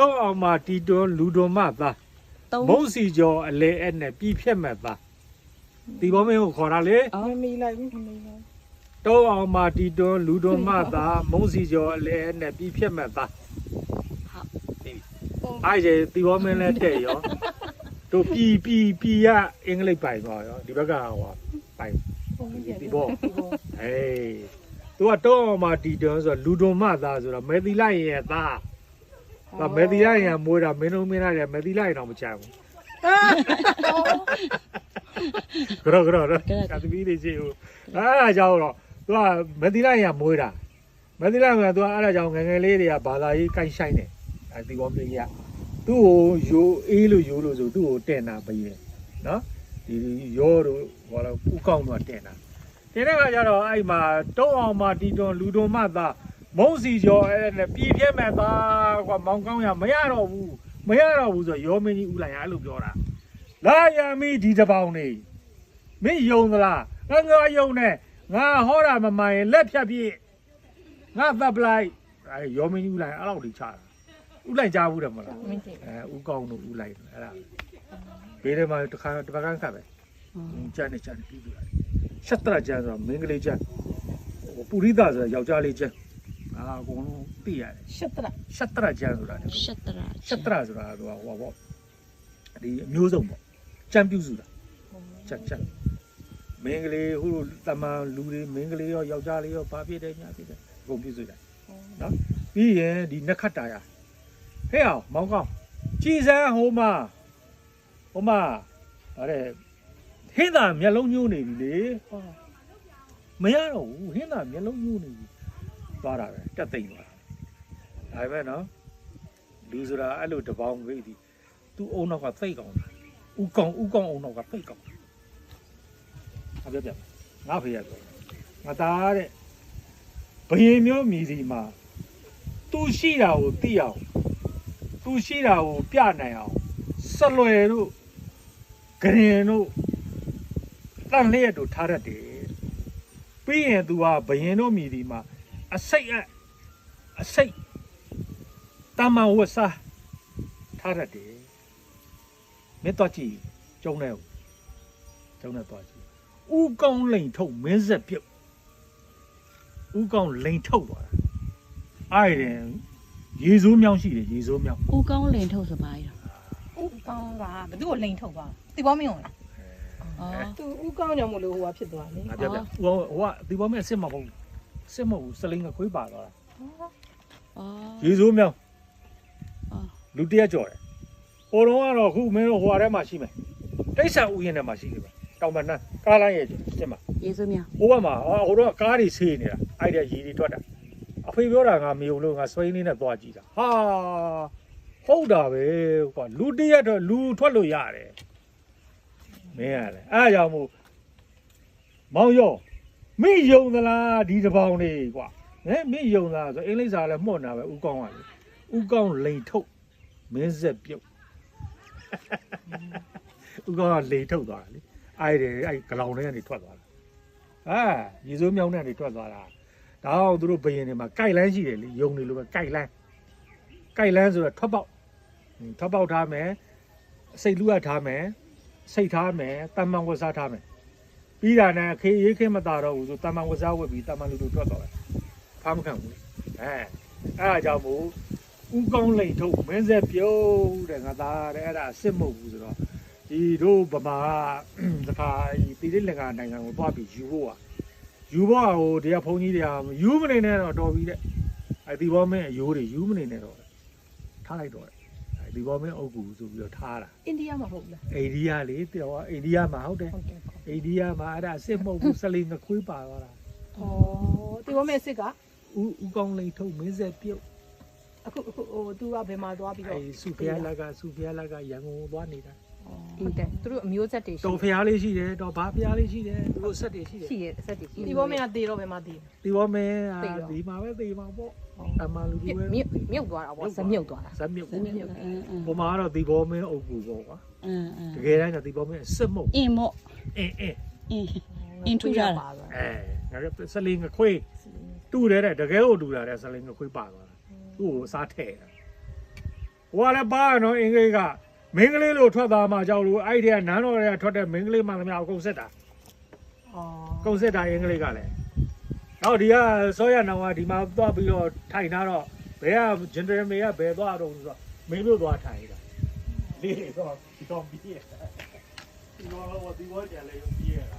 တော့အောင်မှာတီတွန်းလူတွန်းမသားသုံးမုံစီကျော်အလဲအဲ့နဲ့ပြီးဖြတ်မဲ့သားဒီဘောမင်းကိုခေါ်တာလေအော်မမီလိုက်ဘူးမမီလိုက်တော့အောင်မှာတီတွန်းလူတွန်းမသားမုံစီကျော်အလဲအဲ့နဲ့ပြီးဖြတ်မဲ့သားအဲ့ဒီဒီဘောမင်းလည်းတဲ့ရောတို့ပြည်ပြည်ပြည်ရအင်္ဂလိပ်ပိုင်ပါရောဒီဘက်ကဟောပိုင်ဒီဘောဒီဘောဟေးသူကတော့အောင်မှာတီတွန်းဆိုတော့လူတွန်းမသားဆိုတော့မဲသီလိုက်ရဲ့သား ဒါမဲသီလိုက်ရင်မွေးတာမင်းတို့မင်းရတယ်မဲသီလိုက်တော့မချဘူးကြောကြောတော့ကတမီးလေးရှိဦးအဲ့ဒါကြောင့်တော့သူကမက်သီလိုက်ရမွေးတာမက်သီလိုက်ကသူကအဲ့ဒါကြောင့်ငယ်ငယ်လေးတွေကဘာသာရေးကိုက်ဆိုင်တယ်အဲ့ဒီဘောမင်းကြီးကသူ့ကိုယိုအေးလို့ယိုလို့ဆိုသူ့ကိုတဲ့နာပေးတယ်နော်ဒီရောတို့ဘာလို့ဥကောင်းတော့တဲ့နာတဲ့တဲ့ကကြတော့အဲ့မှာတုံးအောင်မှတီတွန်လူတွန်မှသာ မုံစီကျော်အဲ့နဲ့ပြည်ပြဲမဲ့သားကွာမောင်ကောင်းရမရတော့ဘူးမရတော့ဘူးဆိုတော့ရောမင်းကြီးဥလိုက်ရအဲ့လိုပြောတာလာရမီဒီတပေါင်းနေမင်းယုံသလားငါငါယုံနဲ့ငါဟောတာမမှန်ရင်လက်ဖြတ်ပြည့်ငါတပ်ပလိုက်အဲရောမင်းကြီးဦးလိုက်အဲ့လောက်ထိချတာဦးလိုက်ကြားဘူးတယ်မလားမင်းသိအဲဦးကောင်းတို့ဦးလိုက်အဲ့ဒါဘေးထဲမှာတစ်ခါတစ်ပတ်ကန်းခတ်ပဲကျန်နေကျန်နေပြီးပြီရှက်တရကျန်ဆိုတော့မင်းကလေးကျန်ဟိုပူရိသဆိုတော့ယောက်ျားလေးကျ န်အာအကုန်လုံးသိရတယ်ရှက်တရရှက်တရကျန်ဆိုတာလေရှက်တရာရှက်တရဆိုတာကဟိုဟောပေါ့ဒီအမျိုးစုံပေါ့ကျန်ပြုစုတာချက်ချက်မင်းကလေးဟိုလိုတမန်လူတွေမင်းကလေးရောယောက်ျားလေးရောဘာဖြစ်တယ်ညာဖြစ်တယ်အကုန်ပြည့်စုံတယ်နော်ပြီးရင်ဒီနက်ခတ်တာရဟဲ့အောင်မောင်ကောင်းကြည်စမ်းဟိုမှာဟိုမှာအဲ့ဒါဟင်းသာမျက်လုံးညှိုးနေပြီလေဟောမရတော့ဘူးဟင်းသာမျက်လုံးညှိုးနေပြီ သွားတာပဲတက်သိမ့်သွားတာဒါပဲနော်လူဆိုတာအဲ့လိုတပေါင်းကြီးဒီသူ့အုံနောက်ကသိတ်ကောင်းတာဥကောင်းဥကောင်းအုံနောက်ကသိတ်ကောင်းအပြောပြမယ်ငါဖေရပြောငါသားတဲ့ဘယင်မျိုးမြည်စီမှာသူရှိတာကိုသိအောင်သူရှိတာကိုပြနိုင်အောင်ဆက်လွယ်တို့ဂရင်တို့တန်လျက်တို့ထားတတ်တယ်ပြီးရင် तू ဟာဘယင်တို့မြည်စီမှာ အစိတ်အအစိတ်တမန်ဝတ်စားထားတတ်တယ်မင်းတော့ကြည့်ကျုံနေဦးကျုံနေတော့ကြည့်ဥကောင်းလိန်ထုတ်မင်းဆက်ပြုတ်ဥကောင်းလိန်ထုတ်သွားတာအဲ့ဒါရေစိုးမြောင်းရှိတယ်ရေစိုးမြောင်းဦးကောင်းလင်ထုတ်ဆိုပါရဥကောင်းကဘသူ့ကိုလိန်ထုတ်ပါဒီဘောမင်းဟုတ်လားအော်သူဥကောင်းကြောင့်မလို့ဟိုကဖြစ်သွားလေငါပြပြဟိုဟိုကဒီဘောမဲ့စစ်မဟုတ် စစ်မဟုတ်စလိန်ကခွေးပါသွားတာအော်ရေစိုးမြောင်းအော်လူတရက်ကြော်တယ်ဟိုတော့ကတော့ခုမင်းတို့ဟိုထဲမှာရှိမယ်တိတ်ဆန်ဥယျာဉ်ထဲမှာရှိတယ်ပဲတောင်မနှန်းကားလိုင်းရဲ့စစ်မှာယေစုမြဟိုဘက်မှာဟာဟိုတော့ကားတွေဆေးနေတာအဲ့ဒါရေတွေထွက်တာအဖေပြောတာငါမယုံလို့ငါဆွေးလေးနဲ့သွားကြည့်တာဟာဟုတ်တာပဲကွာလူတရက်တော့လူထွက်လို့ရတယ်မင်းရတယ်အဲ့ဒါကြောင့်မို့မောင်ရော မင်းယုံသလားဒီတစ်ပေါင်းလေးကွာဟဲ့မင်းယုံလားဆိုအင်္ဂလိပ်စာလည်းမှုတ်တာပဲဥကောင်းကလေဥကောင်းလိန်ထုတ်မင်းဆက်ပြုတ်ဥကောင်းကလိန်ထုတ်သွားတယ်လေအဲ့ဒီအဲ့ဂလောင်ထဲကနေထွက်သွားတာအာရေစိုးမြောင်းနဲ့နေထွက်သွားတာဒါအောင်သူတို့ဘယင်တွေမှာကြိုက်လန်းရှိတယ်လေယုံနေလို့ပဲကြိုက်လန်းကြိုက်လန်းဆိုတော့ထွက်ပေါက်ဟင်းထွက်ပေါက်ထားမယ်စိတ်လူရထားမယ်စိတ်ထားမယ်တမန်ဝစားထားမယ် ပြီးတာနဲ့ခေရေးခေမတာတော့ဘူးဆိုတမန်ဝစားဝတ်ပြီးတမန်လူတို့ထွက်သွားတယ်ဖားမခံဘူးလေအဲအဲ့ဒါကြောင့်မို့ဥကောင်းလိန်ထုတ်မင်းဆက်ပြုတ်တဲ့ငါသားတဲ့အဲ့ဒါအစ်စ်မဟုတ်ဘူးဆိုတော့ဒီတို့ဗမာကတခါဒီတိတိလင်္ကာနိုင်ငံကိုသွားပြီးယူဖို့อ่ะယူဘောဟိုတရားဘုန်းကြီးတရားယူမနေနဲ့တော့တော်ပြီတဲ့အဲဒီဘောမင်းအယိုးတွေယူမနေနဲ့တော့ထားလိုက်တော့အဲဒီဘောမင်းအုပ်ကူဆိုပြီးတော့ထားတာအိန္ဒိယမှာဟုတ်လားအိန္ဒိယလေတော်အိန္ဒိယမှာဟုတ်တယ်ဟုတ်တယ်ဩ အိန္ဒိယမှာအဲ့ဒါအစ်စ်မဟုတ်ဘူးစလီငခွေးပါသွားတာဒီဘောမင်းစစ်ကဥဥကောင်းလိန်ထုတ်မင်းဆက်ပြုတ်အခုအခုဟိုသူကဘယ်မှာသွားပြီးအဲတော့စုဖျားလက်ကစုဖျားလက်ကရန်ကုန်သွားနေတာ ဟုတ်တယ်သူတို့အမျိုးဆက်တွေရှိတော်ဖျားလေးရှိတယ်တော်ဘာဖျားလေးရှိတယ်သူတို့ဆက်တွေရှိတယ်ရှိရဲ့ဆက်တွေရှိဒီဘောမင်းကတေတော့ဘယ်မှာတေဒီဘောမင်းသိတော့ဒီမှာပဲဒီမှာပေါ့အမှန်လူတွေပဲမြုပ်မြုပ်သွားတာပေါ့ဇမြုပ်သွားတာဇက်မြုပ်ဇမြုပ်အင်းအင်းဟိုမှာကတော့ဒီဘောမင်းအုပ်ကူပေါ့ကွာအင်းအင်းတကယ်တမ်းကဒီဘောမင်းစစ်မုတ်အင်းမော့အင်းအင်းအင်းအင်းထူတာပါသွားအဲငါကစလင်းငခွေးတူတယ်တဲ့တကယ်ကိုတူတာတဲ့စလင်းငခွေးပါသွားတာသူ့ကိုစားထဲ့တာဟိုကလည်းပါရနော်အင်္ဂလိပ်က မင်းကလေးလို့ထွက်သွားမှကြောက်လို့အဲ့ဒီကနန်းတော်တွေကထွက်တဲ့မင်းကလေးမှသမျှအကုန်စစ်တာအော်ကုန်စစ်တာအင်္ဂလိပ်ကလည်းနောက်ဒီကစောရနောင်ကဒီမှာသွားပြီးတော့ထိုင်ထားတော့ဘယ်ကဂျင်ဒရမေကဘယ်သွားတော့ဆိုတော့မင်းတို့သွားထိုင်တာလေးတော့ဒီတော့ပြီးရတာဒီတော့တော့ဒီဘောကြလေပြီးရတာ